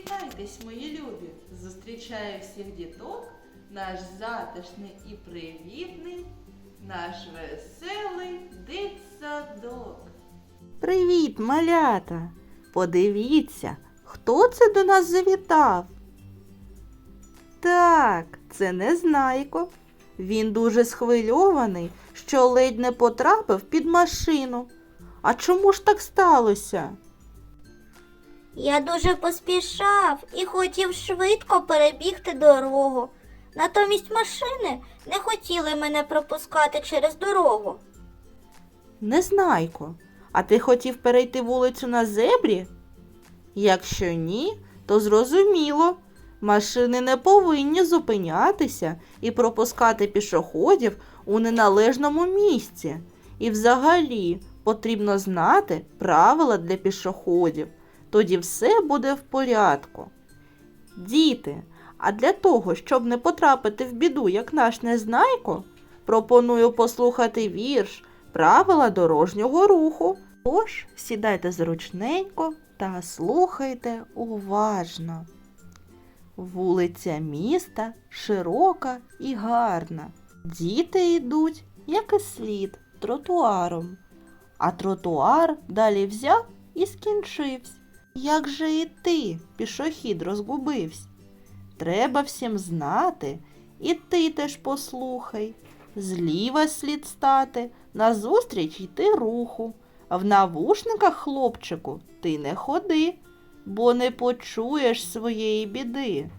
Привітайтесь, мої любі! Зустрічаю всіх діток, наш затишний і привітний, наш веселий дитсадок. Привіт, малята! Подивіться, хто це до нас завітав? Так, це Незнайко. Він дуже схвильований, що ледь не потрапив під машину. А чому ж так сталося? Я дуже поспішав і хотів швидко перебігти дорогу. Натомість машини не хотіли мене пропускати через дорогу. Незнайко, а ти хотів перейти вулицю на зебрі? Якщо ні, то зрозуміло. Машини не повинні зупинятися і пропускати пішоходів у неналежному місці. І взагалі потрібно знати правила для пішоходів. Тоді все буде в порядку. Діти, а для того, щоб не потрапити в біду, як наш незнайко, пропоную послухати вірш правила дорожнього руху. Тож сідайте зручненько та слухайте уважно. Вулиця міста широка і гарна. Діти йдуть, як і слід, тротуаром. А тротуар далі взяв і скінчився. Як же і ти, пішохід, розгубився? Треба всім знати, і ти теж послухай. Зліва слід стати, назустріч йти руху. В навушниках, хлопчику, ти не ходи, бо не почуєш своєї біди.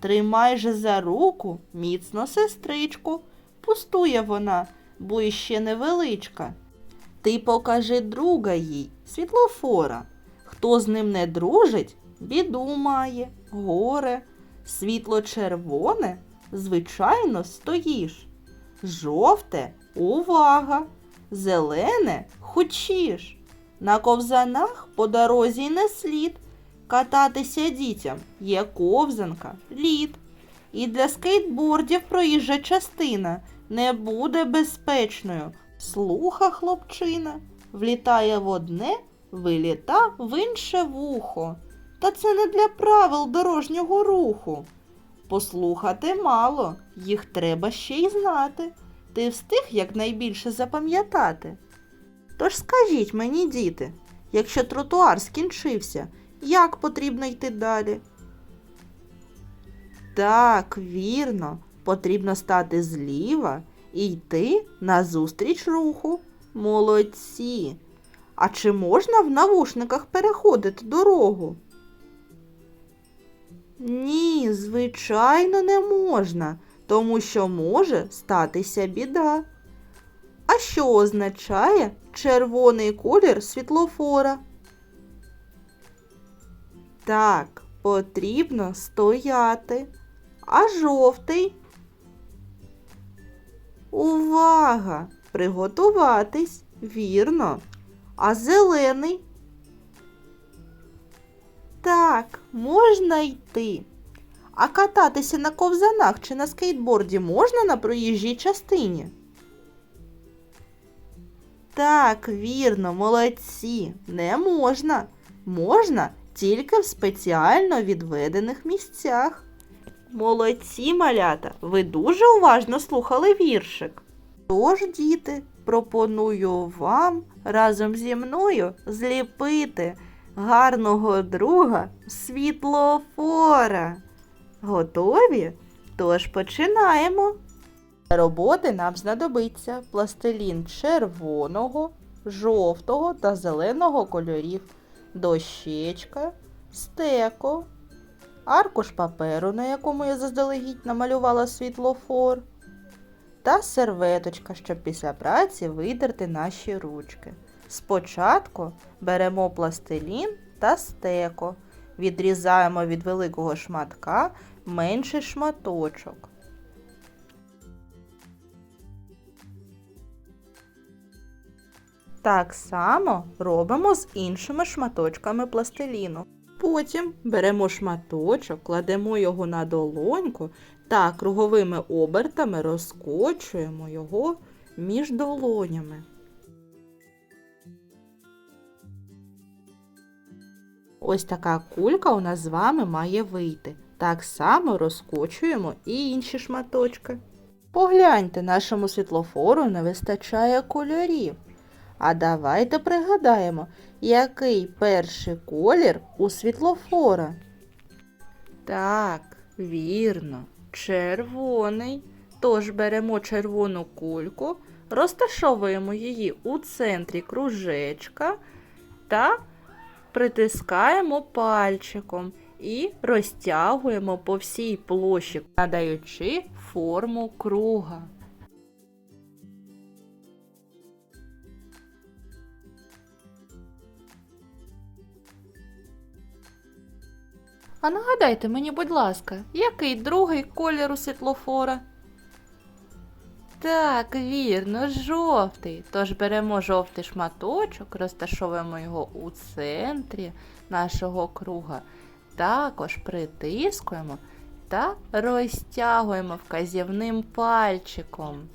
Тримай же за руку міцно сестричку, пустує вона, бо іще невеличка. Ти покажи друга їй, світлофора. Хто з ним не дружить, біду має, горе. Світло червоне, звичайно, стоїш. Жовте увага, зелене хочеш. На ковзанах по дорозі не слід. Кататися дітям є ковзанка, лід. І для скейтбордів проїжджа частина не буде безпечною. Слуха хлопчина влітає в одне, виліта в інше вухо. Та це не для правил дорожнього руху. Послухати мало, їх треба ще й знати. Ти встиг якнайбільше запам'ятати. Тож скажіть мені, діти, якщо тротуар скінчився, як потрібно йти далі? Так, вірно, потрібно стати зліва і йти назустріч руху. Молодці. А чи можна в навушниках переходити дорогу? Ні, звичайно, не можна, тому що може статися біда. А що означає червоний колір світлофора? Так, потрібно стояти. А жовтий? Увага! Приготуватись, вірно. А зелений? Так, можна йти. А кататися на ковзанах чи на скейтборді можна на проїжджій частині? Так, вірно, молодці. Не можна. Можна тільки в спеціально відведених місцях. Молодці, малята, ви дуже уважно слухали віршик. Тож, діти, пропоную вам разом зі мною зліпити гарного друга світлофора. Готові? Тож починаємо. Роботи нам знадобиться пластилін червоного, жовтого та зеленого кольорів, дощечка, стеко, аркуш паперу, на якому я заздалегідь намалювала світлофор, та серветочка, щоб після праці видерти наші ручки. Спочатку беремо пластилін та стеко, відрізаємо від великого шматка менший шматочок. Так само робимо з іншими шматочками пластиліну. Потім беремо шматочок, кладемо його на долоньку та круговими обертами розкочуємо його між долонями. Ось така кулька у нас з вами має вийти. Так само розкочуємо і інші шматочки. Погляньте, нашому світлофору не вистачає кольорів. А давайте пригадаємо, який перший колір у світлофора. Так, вірно, червоний. Тож беремо червону кульку, розташовуємо її у центрі кружечка та притискаємо пальчиком і розтягуємо по всій площі, надаючи форму круга. А нагадайте мені, будь ласка, який другий колір у світлофора? Так, вірно, жовтий. Тож беремо жовтий шматочок, розташовуємо його у центрі нашого круга. Також притискуємо та розтягуємо вказівним пальчиком.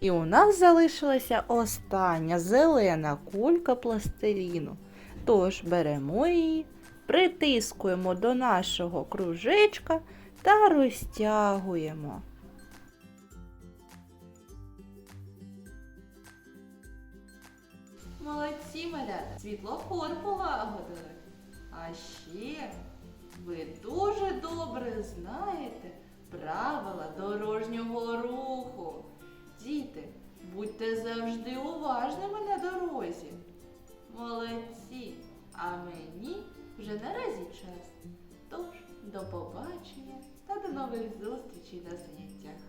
І у нас залишилася остання зелена кулька пластиліну. Тож беремо її, притискуємо до нашого кружечка та розтягуємо. Молодці, малята, світлофор полагодили. А ще ви дуже добре знаєте правила дорожнього руху. Діти, будьте завжди уважними на дорозі. Молодці, а мені вже наразі час. Тож, до побачення та до нових зустрічей на заняттях.